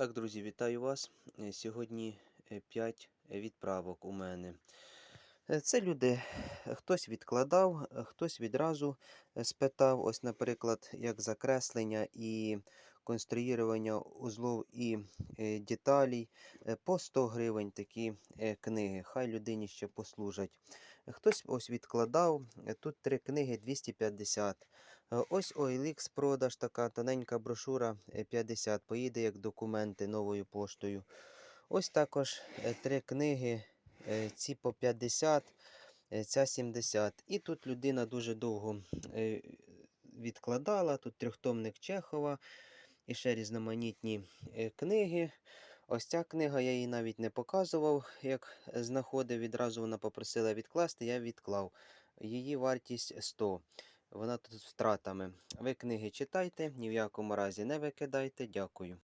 Так, друзі, вітаю вас. Е, Сьогодні 5 відправок у мене. Е, Це люди, е, хтось відкладав, е, хтось відразу е, спитав. Ось, наприклад, як закреслення і конструювання узлов і е, деталей. Е, По 100 гривень такі е, книги. Хай людині ще послужать. Хтось ось відкладав. Тут три книги 250. Е, Ось OLX продаж, така тоненька брошура е, 50. Поїде як документи новою поштою. Ось також три книги. Ці по 50, е, ця 70. І тут людина дуже довго відкладала. Тут трьохтомник Чехова і ще різноманітні е, книги. Ось ця книга я їй навіть не показував, як е, знаходив. Відразу вона попросила відкласти, я відклав. Її вартість 100. Вона тут з втратами. Ви книги читайте, ні в якому разі не викидайте. Дякую.